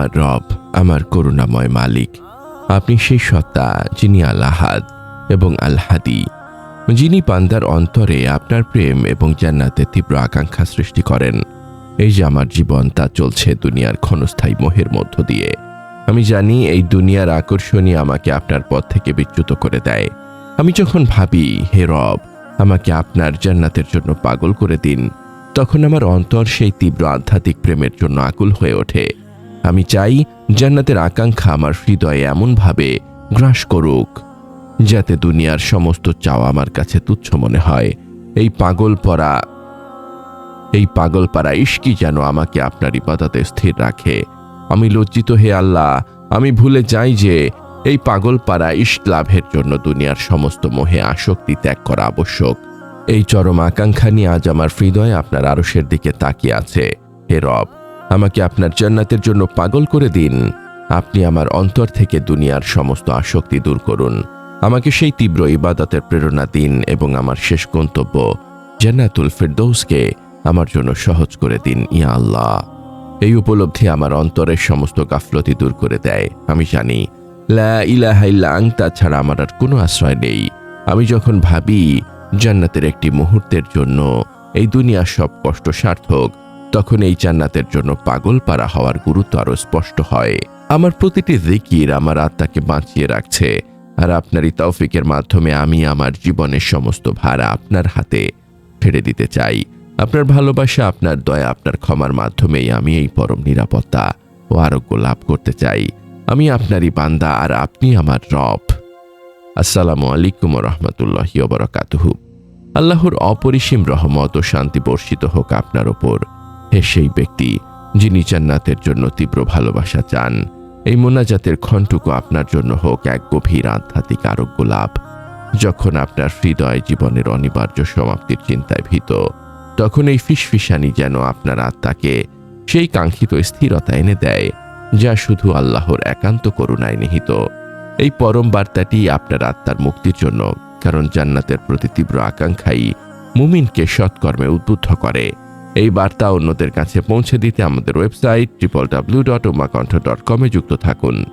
আমার রব, আমার করুণাময় মালিক। আপনি সেই সত্তা যিনি আল্লাহাদ এবং আল্লাহাদি যিনি পান্দার অন্তরে আপনার প্রেম এবং জান্নাতের তীব্র আকাঙ্ক্ষা সৃষ্টি করেন। এই যে আমার জীবন, তা চলছে দুনিয়ার ক্ষণস্থায়ী মোহের মধ্য দিয়ে। আমি জানি এই দুনিয়ার আকর্ষণই আমাকে আপনার পথ থেকে বিচ্যুত করে দেয়। আমি যখন ভাবি, হে রব, আমাকে আপনার জান্নাতের জন্য পাগল করে দিন, তখন আমার অন্তর সেই তীব্র আধ্যাত্মিক প্রেমের জন্য আকুল হয়ে ওঠে। আমি চাই জান্নাতের আকাঙ্ক্ষা আমার হৃদয়ে এমনভাবে গ্রাস করুক, যাতে দুনিয়ার সমস্ত চাওয়া আমার কাছে তুচ্ছ মনে হয়। এই পাগল পরা, এই পাগল পারা ইস্কি যেন আমাকে আপনার ইবাদতে স্থির রাখে। আমি লজ্জিত হে আল্লাহ, আমি ভুলে যাই যে এই পাগল পারা ইস্ক লাভের জন্য দুনিয়ার সমস্ত মোহে আসক্তি ত্যাগ করা আবশ্যক। এই চরম আকাঙ্ক্ষা নিয়ে আজ আমার হৃদয় আপনার আরসের দিকে তাকিয়ে আছে। হে রব আমাকে আপনার জান্নাতের জন্য পাগল করে দিন। আপনি আমার অন্তর থেকে দুনিয়ার সমস্ত আসক্তি দূর করুন। আমাকে সেই তীব্র ইবাদতের প্রেরণা দিন এবং আমার শেষ গন্তব্য জান্নাতুল ফেরদৌসকে আমার জন্য সহজ করে দিন, ইয়া আল্লাহ। এই উপলব্ধি আমার অন্তরের সমস্ত গাফলতি দূর করে দেয়। আমি জানি, লা ইলাহা ইল্লা আংতা ছাড়া আমার আর কোনো আশ্রয় নেই। আমি যখন ভাবি, জান্নাতের একটি মুহূর্তের জন্য এই দুনিয়ার সব কষ্ট সার্থক তখন এই জান্নাতের জন্য পাগল পারা হওয়ার গুরুত্ব আরও স্পষ্ট হয়। আমার প্রতিটি জিকির আমার আত্মাকে বাঁচিয়ে রাখছে আর আপনারই তৌফিকের মাধ্যমে আমি আমার জীবনের সমস্ত ভাড়া আপনার হাতে ছেড়ে দিতে চাই। আপনার ভালোবাসা, আপনার দয়া, আপনার ক্ষমার মাধ্যমেই আমি এই পরম নিরাপত্তা ও আরোগ্য লাভ করতে চাই। আমি আপনারই বান্দা আর আপনি আমার রব। আসসালামু আলাইকুম রহমতুল্লাহি ওবরাকাতুহু। আল্লাহর অপরিসীম রহমত ও শান্তি বর্ষিত হোক আপনার ওপর। হে সেই ব্যক্তি, যিনি জান্নাতের জন্য তীব্র ভালোবাসা চান, এই মোনাজাতের ক্ষণটুকু আপনার জন্য হোক এক গভীর আধ্যাত্মিক আরোগ্য লাভ। যখন আপনার হৃদয় জীবনের অনিবার্য সমাপ্তির চিন্তায় ভীত, তখন এই ফিসফিসানি যেন আপনার আত্মাকে সেই কাঙ্ক্ষিত স্থিরতা এনে দেয়, যা শুধু আল্লাহর একান্ত করুণায় নিহিত। এই পরম বার্তাটি আপনার আত্মার মুক্তির জন্য, কারণ জান্নাতের প্রতি তীব্র আকাঙ্ক্ষাই মুমিনকে সৎকর্মে উদ্বুদ্ধ করে। এই বার্তা অন্যদের কাছে পৌঁছে দিতে আমাদের website triple W dot Umakantha dot কমে যুক্ত থাকুন।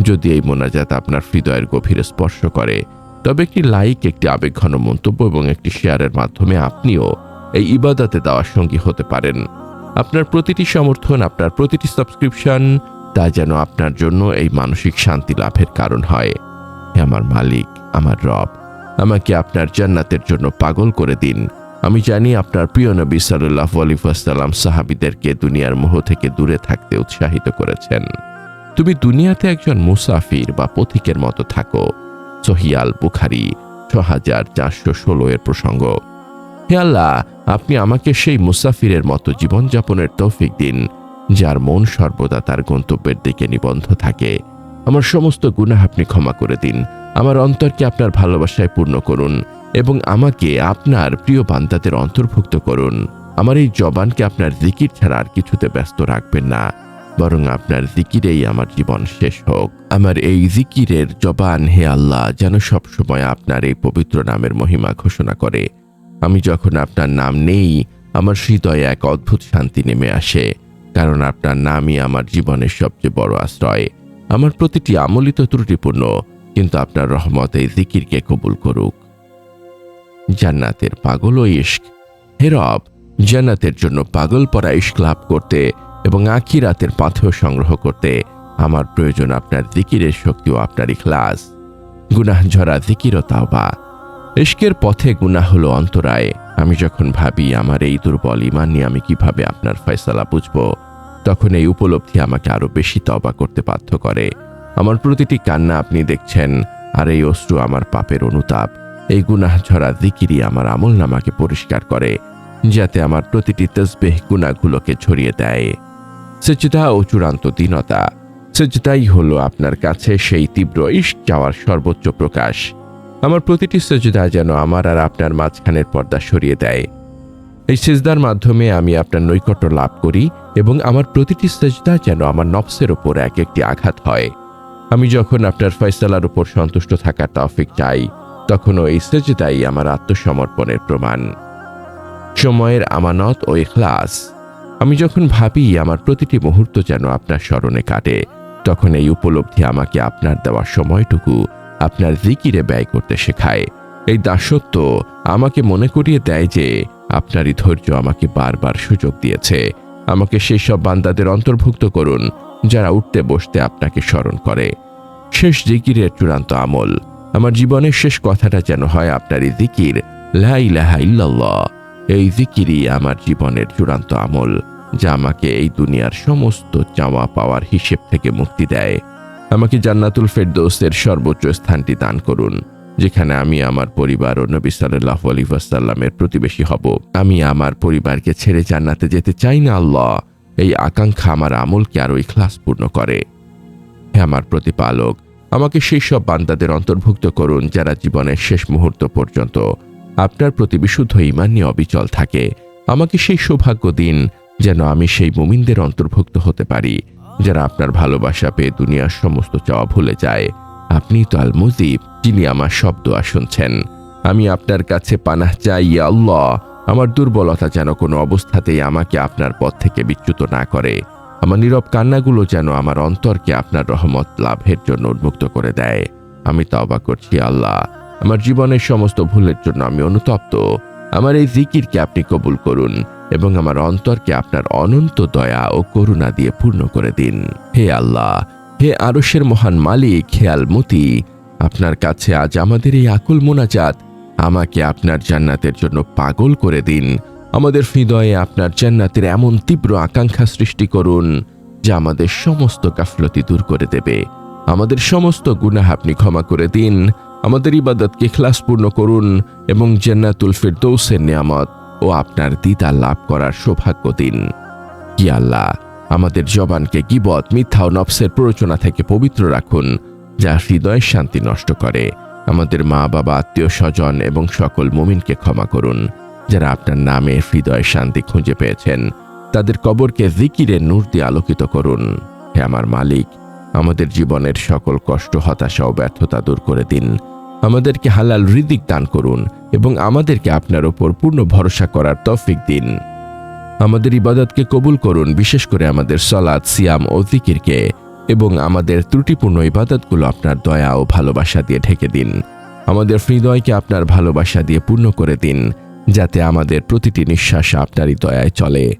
যদি এই মোনাজাত আপনার হৃদয়ের গভীরে স্পর্শ করে, তবে একটি লাইক একটি আবেগঘন মন্তব্য এবং একটি শেয়ারের মাধ্যমে আপনিও এই ইবাদতে দেওয়ার সঙ্গী হতে পারেন। আপনার প্রতিটি সমর্থন, আপনার প্রতিটি সাবস্ক্রিপশন তা যেন আপনার জন্য এই মানসিক শান্তি লাভের কারণ হয়। আমার মালিক, আমার রব, আমাকে আপনার জান্নাতের জন্য পাগল করে দিন। আমি জানি আপনার প্রিয় নবী সাল্লাহ আলিফাসাল্লাম সাহাবিদেরকে দুনিয়ার মোহ থেকে দূরে থাকতে উৎসাহিত করেছেন। তুমি দুনিয়াতে একজন মুসাফির বা পথিকের মতো থাকো। সহিয়াল বুখারি ছ হাজার চারশো ষোলো এর প্রসঙ্গ। হে আল্লাহ, আপনি আমাকে সেই মুসাফিরের মতো জীবনযাপনের তৌফিক দিন, যার মন সর্বদা তার গন্তব্যের দিকে নিবন্ধ থাকে। আমার সমস্ত গুনাহ আপনি ক্ষমা করে দিন। আমার অন্তরকে আপনার ভালোবাসায় পূর্ণ করুন। এবং আমাকে আপনার প্রিয় বান্দাদের অন্তর্ভুক্ত করুন। আমার এই জবানকে আপনার জিকির ছাড়া আর কিছুতে ব্যস্ত রাখবেন না। বরং আপনার জিকিরেই আমার জীবন শেষ হোক। আমার এই জিকিরের জবান হে আল্লাহ, যেন সবসময় আপনার এই পবিত্র নামের মহিমা ঘোষণা করে। আমি যখন আপনার নাম নেই, আমার হৃদয়ে এক অদ্ভুত শান্তি নেমে আসে। কারণ আপনার নামই আমার জীবনের সবচেয়ে বড় আশ্রয়। আমার প্রতিটি আমলিত ত্রুটিপূর্ণ, কিন্তু আপনার রহমত এই জিকিরকে কবুল করুক। জান্নাতের পাগল ও ইস্ক হে রব, জান্নাতের জন্য পাগল পরা ইস্ক লাভ করতে এবং আঁকি আখিরাতের পাথেও সংগ্রহ করতে আমার প্রয়োজন আপনার জিকিরের শক্তি ও আপনার ইখলাস। গুনাহ ঝরা জিকির ও তাওবা ইস্কের পথে গুনাহ হলো অন্তরায়। আমি যখন ভাবি আমার এই দুর্বল ইমান নিয়ে আমি কীভাবে আপনার ফয়সালা বুঝব, তখন এই উপলব্ধি আমাকে আরও বেশি তবা করতে বাধ্য করে। আমার প্রতিটি কান্না আপনি দেখছেন আর এই অশ্রু আমার পাপের অনুতাপ। এই গুনাহ ঝরা দিকিরি আমার আমল নামাকে পরিষ্কার করে, যাতে আমার প্রতিটি তসবেহ গুণাগুলোকে ছড়িয়ে দেয়। সেজদা ও চূড়ান্ত দীনতা, সেজদাই হলো আপনার কাছে সেই তীব্র ইস্ক যাওয়ার সর্বোচ্চ প্রকাশ। আমার প্রতিটি সেজদা যেন আমার আর আপনার মাঝখানের পর্দা সরিয়ে দেয়। এই সেজদার মাধ্যমে আমি আপনার নৈকট্য লাভ করি এবং আমার প্রতিটি সেজদা যেন আমার নফসের ওপর এক একটি আঘাত হয়। আমি যখন আপনার ফয়সালার উপর সন্তুষ্ট থাকার তৌফিক চাই তখনও এই সেজদাই আমার আত্মসমর্পণের প্রমাণ। সময়ের আমানত ও ইখলাস। আমি যখন ভাবি আমার প্রতিটি মুহূর্ত যেন আপনার স্মরণে কাটে, তখন এই উপলব্ধি আমাকে আপনার দেওয়া সময়টুকু আপনার জিকিরে ব্যয় করতে শেখায়। এই দাসত্ব আমাকে মনে করিয়ে দেয় যে আপনারই ধৈর্য আমাকে বারবার সুযোগ দিয়েছে। আমাকে সেই সব বান্দাদের অন্তর্ভুক্ত করুন, যারা উঠতে বসতে আপনাকে স্মরণ করে। শেষ জিকিরের চূড়ান্ত আমল। আমার জীবনের শেষ কথাটা যেন হয় আপনার আপনারই জিকির এই জিকিরই আমার জীবনের চূড়ান্ত আমল, যা আমাকে এই দুনিয়ার সমস্ত চাওয়া পাওয়ার হিসেব থেকে মুক্তি দেয়। আমাকে জান্নাতুল ফেরদৌসের সর্বোচ্চ স্থানটি দান করুন, যেখানে আমি আমার পরিবার ও নবী সাল্লাহ আলী প্রতিবেশী হব। আমি আমার পরিবারকে ছেড়ে জান্নাতে যেতে চাই না আল্লাহ। এই আকাঙ্ক্ষা আমার আমলকে আরও ইখলাসপূর্ণ করে। হে আমার প্রতিপালক আমাকে সেই সব বান্দাদের অন্তর্ভুক্ত করুন যারা জীবনের শেষ মুহূর্ত পর্যন্ত আপনার প্রতি বিশুদ্ধ ইমান নিয়ে অবিচল থাকে। আমাকে সেই সৌভাগ্য দিন যেন আমি সেই মুমিনদের অন্তর্ভুক্ত হতে পারি, যারা আপনার ভালোবাসা পেয়ে দুনিয়ার সমস্ত চাওয়া ভুলে যায়। আপনি তো আল মুজিব যিনি আমার শব্দ শুনছেন। আমি আপনার কাছে পানাহ চাই আল্লাহ। আমার দুর্বলতা যেন কোনো অবস্থাতেই আমাকে আপনার পথ থেকে বিচ্যুত না করে। আমার নীরব কান্নাগুলো যেন আমার অন্তরকে আপনার রহমত লাভের জন্য উন্মুক্ত করে দেয়। আমি তওবা করছি, আল্লাহ। আমার জীবনের সমস্ত ভুলের জন্য আমি অনুতপ্ত। আমার এই জিকিরকে আপনি কবুল করুন এবং আমার অন্তরকে আপনার অনন্ত দয়া ও করুণা দিয়ে পূর্ণ করে দিন। হে আল্লাহ, হে আরসের মহান মালিক, হে আলমতি, আপনার কাছে আজ আমাদের এই আকুল মোনাজাত। আমাকে আপনার জান্নাতের জন্য পাগল করে দিন। আমাদের হৃদয়ে আপনার জান্নাতের এমন তীব্র আকাঙ্ক্ষা সৃষ্টি করুন, যা আমাদের সমস্ত গাফলতি দূর করে দেবে। আমাদের সমস্ত গুনাহ আপনি ক্ষমা করে দিন, আমাদের ইবাদতকে খ্লাসপূর্ণ করুন এবং জান্নাতুল ফিরদৌসের নিয়ামত ও আপনার দিদা লাভ করার সৌভাগ্য দিন। কি আল্লাহ, আমাদের জবানকে গিবত, মিথ্যা ও নফসের প্ররোচনা থেকে পবিত্র রাখুন, যা হৃদয়ের শান্তি নষ্ট করে। আমাদের মা বাবা আত্মীয় স্বজন এবং সকল মুমিনকে ক্ষমা করুন। যারা আপনার নামে হৃদয় শান্তি খুঁজে পেয়েছেন, তাদের কবরকে জিকিরের নূর দিয়ে আলোকিত করুন। হে আমার মালিক, আমাদের জীবনের সকল কষ্ট, হতাশা ও ব্যর্থতা দূর করে দিন। আমাদেরকে হালাল হৃদিক দান করুন এবং আমাদেরকে আপনার ওপর পূর্ণ ভরসা করার তৌফিক দিন। আমাদের ইবাদতকে কবুল করুন, বিশেষ করে আমাদের সলাদ সিয়াম ও জিকিরকে এবং আমাদের ত্রুটিপূর্ণ ইবাদতগুলো আপনার দয়া ও ভালোবাসা দিয়ে ঢেকে দিন। আমাদের হৃদয়কে আপনার ভালোবাসা দিয়ে পূর্ণ করে দিন। যাতে আমাদের প্রতিটি নিঃশ্বাস আপনারই দয়ায় চলে।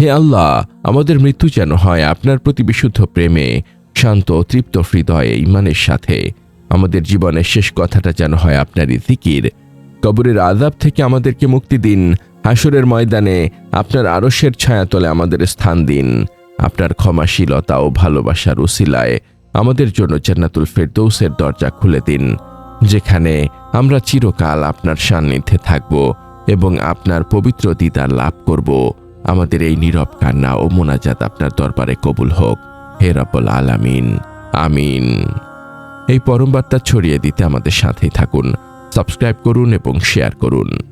হে আল্লাহ, আমাদের মৃত্যু যেন হয় আপনার প্রতি বিশুদ্ধ প্রেমে, শান্ত তৃপ্ত হৃদয়ে ইমানের সাথে। আমাদের জীবনের শেষ কথাটা যেন হয় আপনারই জিকির। কবরের আজাব থেকে আমাদেরকে মুক্তি দিন। হাসরের ময়দানে আপনার আরশের ছায়াতলে আমাদের স্থান দিন। আপনার ক্ষমাশীলতা ও ভালোবাসার উসিলায় আমাদের জন্য জান্নাতুল ফেরদৌসের দরজা খুলে দিন। যেখানে আমরা চিরকাল আপনার সান্নিধ্যে থাকব। এবং আপনার পবিত্র দিদার লাভ করব। আমাদের এই নীরব কান্না ও মোনাজাত আপনার দরবারে কবুল হোক। হে রব্বুল আলামিন। আমিন। এই পরম বার্তা ছড়িয়ে দিতে আমাদের সাথেই থাকুন। সাবস্ক্রাইব করুন এবং শেয়ার করুন।